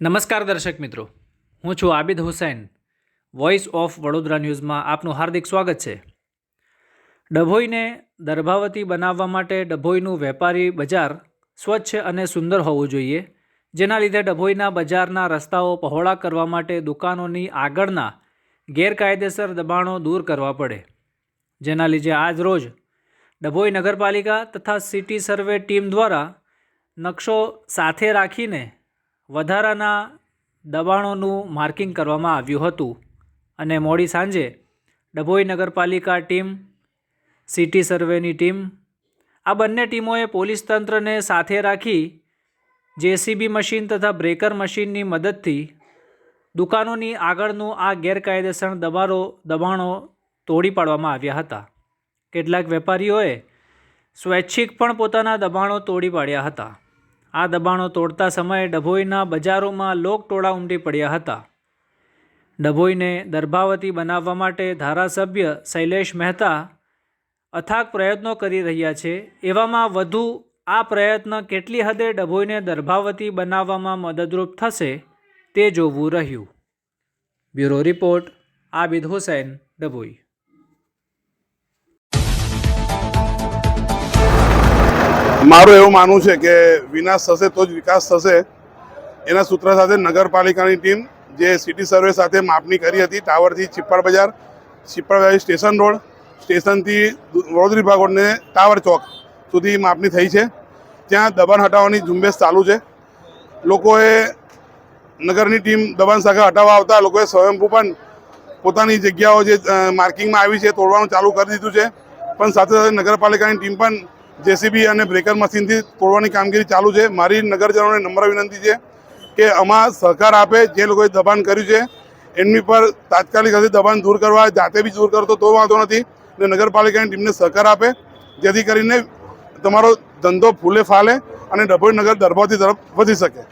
નમસ્કાર દર્શક મિત્રો. હું છું આબિદ હુસૈન. વોઇસ ઓફ વડોદરા ન્યૂઝમાં આપનું હાર્દિક સ્વાગત છે. ડભોઈને દર્ભાવતી બનાવવા માટે ડભોઈનું વેપારી બજાર સ્વચ્છ અને સુંદર હોવું જોઈએ, જેના લીધે ડભોઈના બજારના રસ્તાઓ પહોળા કરવા માટે દુકાનોની આગળના ગેરકાયદેસર દબાણો દૂર કરવા પડે. જેના લીધે આજ રોજ ડભોઈ નગરપાલિકા તથા સિટી સર્વે ટીમ દ્વારા નકશો સાથે રાખીને વધારાના દબાણોનું માર્કિંગ કરવામાં આવ્યું હતું. અને મોડી સાંજે ડભોઈ નગરપાલિકા ટીમ, સિટી સર્વેની ટીમ, આ બંને ટીમોએ પોલીસ તંત્રને સાથે રાખી જેસીબી મશીન તથા બ્રેકર મશીનની મદદથી દુકાનોની આગળનું આ ગેરકાયદેસર દબારો, દબાણો તોડી પાડવામાં આવ્યા હતા. કેટલાક વેપારીઓએ સ્વૈચ્છિક પણ પોતાના દબાણો તોડી પાડ્યા હતા. આ દબાણો તોડતા સમયે ડભોઈના બજારોમાં લોકટોળા ઉમટી પડ્યા હતા. ડભોઈને દર્ભાવતી બનાવવા માટે ધારાસભ્ય શૈલેષ મહેતા અથાગ પ્રયત્નો કરી રહ્યા છે. એવામાં વધુ, આ પ્રયત્ન કેટલી હદે ડભોઈને દર્ભાવતી બનાવવામાં મદદરૂપ થશે તે જોવું રહ્યું. Bureau report, Abid Hussain, Dabhoi. મારું એવું માનવું છે કે વિનાશ થશે તો જ વિકાસ થશે. એના સૂત્ર સાથે નગરપાલિકાની ટીમ જે સિટી સર્વે સાથે માપણી કરી હતી, ટાવરથી ચિપ્પળ બજાર ચિપ્પળ બજાર સ્ટેશન રોડ, સ્ટેશનથી વડોદરી ભાગ રોડને ટાવર ચોક સુધી માપણી થઈ છે. ત્યાં દબાણ હટાવવાની ઝુંબેશ ચાલુ છે. લોકોએ નગરની ટીમ દબાણ શાખા હટાવવા આવતા લોકોએ સ્વયંભૂ પણ પોતાની જગ્યાઓ જે માર્કિંગમાં આવી છે, તોડવાનું ચાલુ કરી દીધું છે. પણ સાથે સાથે નગરપાલિકાની ટીમ પણ જેસીબી અને બ્રેકર મશીનથી તોડવાની કામગીરી ચાલુ છે. મારી નગરજનોને નમ્ર વિનંતી છે કે આમાં સહકાર આપે, જે લોકોએ દબાણ કર્યું છે, એમની પર તાત્કાલિક હશે દબાણ દૂર કરવા, જાતે બી દૂર કરતો તો વાંધો નથી. અને નગરપાલિકાની ટીમને સહકાર આપે, જેથી કરીને તમારો ધંધો ફૂલે ફાલે અને ડભોઈ નગર દરબારથી તરફ વધી શકે.